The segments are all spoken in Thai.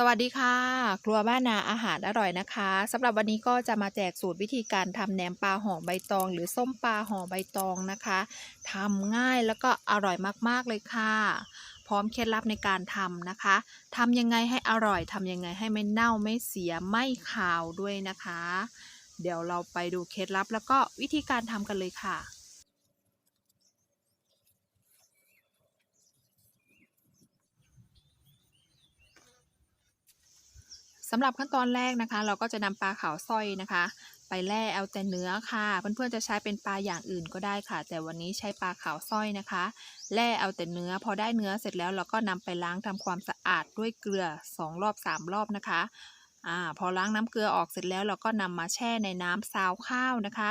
สวัสดีค่ะ ครัวบ้านนาอาหารอร่อยนะคะสำหรับวันนี้ก็จะมาแจกสูตรวิธีการทำแหนมปลาห่อใบตอง หรือส้มปลาห่อใบตองนะคะทำง่ายแล้วก็อร่อยมากๆเลยค่ะ พร้อมเคล็ดลับในการทำนะคะทำยังไงให้อร่อยทำยังไงให้ไม่เน่าไม่เสียไม่ขาวด้วยนะคะ เดี๋ยวเราไปดูเคล็ดลับแล้วก็วิธีการทำกันเลยค่ะ สำหรับขั้นตอนแรกนะคะ เราก็จะนำปลาขาวสร้อยนะคะ ไปแล่เอาแต่เนื้อค่ะ เพื่อนๆจะใช้เป็นปลาอย่างอื่นก็ได้ค่ะ แต่วันนี้ใช้ปลาขาวสร้อยนะคะ แล่เอาแต่เนื้อ พอได้เนื้อเสร็จแล้วเราก็นำไปล้างทำความสะอาดด้วยเกลือ 2 รอบ 3 รอบนะคะอ่าพอล้างน้ำเกลือออกเสร็จแล้วเราก็นำมาแช่ในน้ำซาวข้าวนะคะ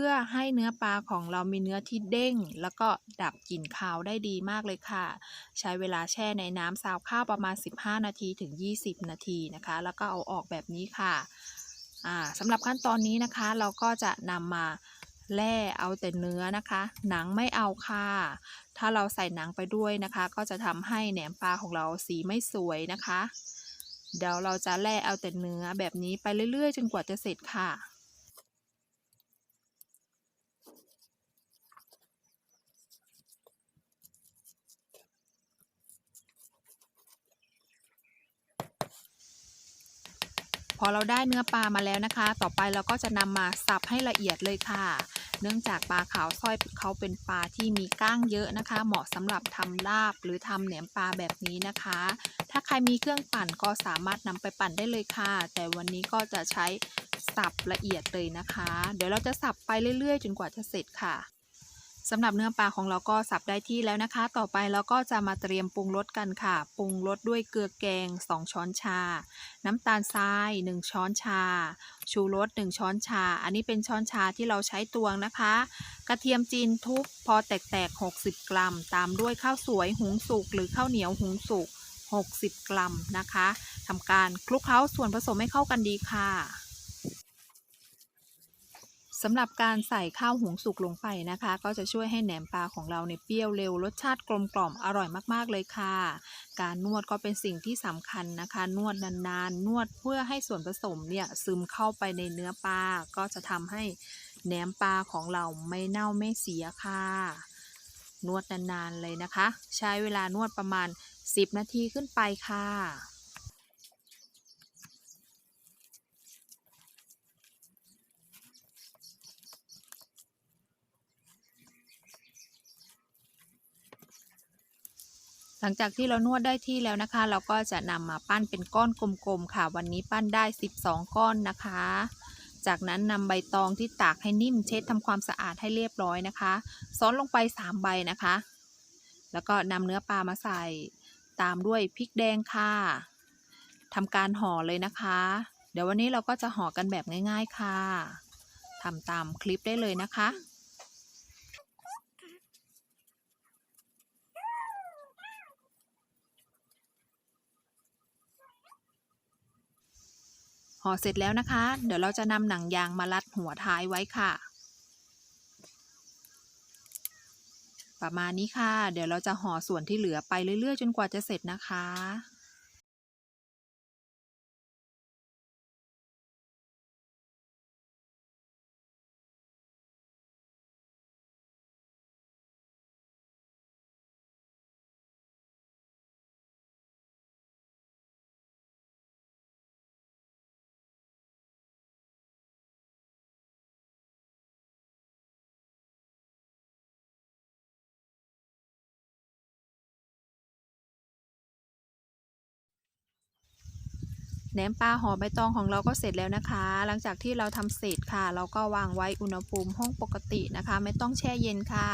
พื่อให้เนื้อปลาของเรามีเนื้อที่เด้ง แล้วก็ดับกลิ่นคาวได้ดีมากเลยค่ะ ใช้เวลาแช่ในน้ำซาวข้าวประมาณ 15 นาทีถึง 20 นาทีนะคะ แล้วก็เอาออกแบบนี้ค่ะสำหรับขั้นตอนนี้นะคะ เราก็จะนำมาแล่เอาแต่เนื้อนะคะ หนังไม่เอาค่ะ ถ้าเราใส่หนังไปด้วยนะคะ ก็จะทำให้แหนมปลาของเราสีไม่สวยนะคะ เดี๋ยวเราจะแล่เอาแต่เนื้อแบบนี้ไปเรื่อยๆ จนกว่าจะเสร็จค่ะ อเราได้เนื้อปลามาแล้วนะคะ ต่อไปเราก็จะนำมาสับให้ละเอียดเลยค่ะ เนื่องจากปลาขาวสร้อยเขาเป็นปลาที่มีก้างเยอะนะคะ เหมาะสำหรับทำลาบหรือทำแหนมปลาแบบนี้นะคะ ถ้าใครมีเครื่องปั่นก็สามารถนำไปปั่นได้เลยค่ะ แต่วันนี้ก็จะใช้สับละเอียดเลยนะคะ เดี๋ยวเราจะสับไปเรื่อยๆ จนกว่าจะเสร็จค่ะ สำหรับเนื้อปลาของเราก็สับได้ที่แล้วนะคะ ต่อไปเราก็จะมาเตรียมปรุงรสกันค่ะ ปรุงรสด้วยเกลือแกง 2 ช้อนชา น้ำตาลทราย 1 ช้อนชา ชูรส 1 ช้อนชา อันนี้เป็นช้อนชาที่เราใช้ตวงนะคะ กระเทียมจีนทุบพอแตกๆ 60 กรัม ตามด้วยข้าวสวยหุงสุกหรือข้าวเหนียวหุงสุก60 กรัมนะคะทำการคลุกเคล้าส่วนผสมให้เข้ากันดีค่ะ สำหรับการใส่ข้าวหุงสุกลงไปนะคะ ก็จะช่วยให้แหนมปลาของเราเนี่ยเปรี้ยวเร็วรสชาติกลมกล่อมอร่อยมากๆเลยค่ะ การนวดก็เป็นสิ่งที่สำคัญนะคะ นวดนานๆ นวดเพื่อให้ส่วนผสมเนี่ยซึมเข้าไปในเนื้อปลาก็จะทำให้แหนมปลาของเราไม่เน่าไม่เสียค่ะ นวดนานๆเลยนะคะ ใช้เวลานวดประมาณ 10 นาทีขึ้นไปค่ะ ลังจากที่เรานวดได้ที่แล้วนะคะ เราก็จะนำมาปั้นเป็นก้อนกลมๆค่ะ วันนี้ปั้นได้ 12 ก้อนนะคะ จากนั้นนำใบตองที่ตากให้นิ่มเช็ดทำความสะอาดให้เรียบร้อยนะคะซ้อนลงไป 3 ใบนะคะ แล้วก็นำเนื้อปลามาใส่ตามด้วยพริกแดงค่ะทำการห่อเลยนะคะ เดี๋ยววันนี้เราก็จะห่อกันแบบง่าย ๆค่ะทำตามคลิปได้เลยนะคะ ห่อเสร็จแล้วนะคะ เดี๋ยวเราจะนำหนังยางมารัดหัวท้ายไว้ค่ะ ประมาณนี้ค่ะ เดี๋ยวเราจะห่อส่วนที่เหลือไปเรื่อยๆ จนกว่าจะเสร็จนะคะ แหนมปลาห่อใบตองของเราก็เสร็จแล้วนะคะ หลังจากที่เราทำเสร็จค่ะ เราก็วางไว้อุณหภูมิห้องปกตินะคะ ไม่ต้องแช่เย็นค่ะ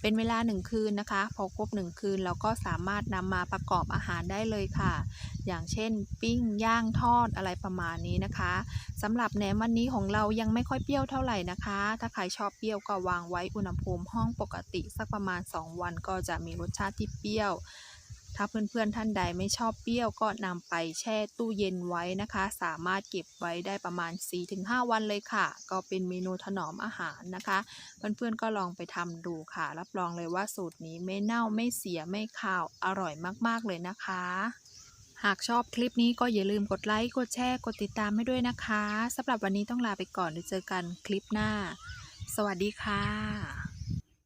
เป็นเวลา 1 คืนนะคะ พอครบ 1 คืนเราก็สามารถนำมาประกอบอาหารได้เลยค่ะ อย่างเช่น ปิ้งย่างทอดอะไรประมาณนี้นะคะสำหรับแหนมวันนี้ของเรายังไม่ค่อยเปรี้ยวเท่าไหร่นะคะ ถ้าใครชอบเปรี้ยวก็วางไว้อุณหภูมิห้องปกติ สักประมาณ 2 วันก็จะมีรสชาติที่เปรี้ยว ถ้าเพื่อนๆท่านใดไม่ชอบเปรี้ยวก็นำไปแช่ตู้เย็นไว้นะคะ สามารถเก็บไว้ได้ประมาณ 4-5 วันเลยค่ะ ก็เป็นเมนูถนอมอาหารนะคะ เพื่อนๆก็ลองไปทำดูค่ะ รับรองเลยว่าสูตรนี้ไม่เน่าไม่เสียไม่คาวอร่อยมากๆเลยนะคะ หากชอบคลิปนี้ก็อย่าลืมกดไลค์กดแชร์กดติดตามให้ด้วยนะคะสำหรับวันนี้ต้องลาไปก่อนเดี๋ยวเจอกันคลิปหน้า สวัสดีค่ะ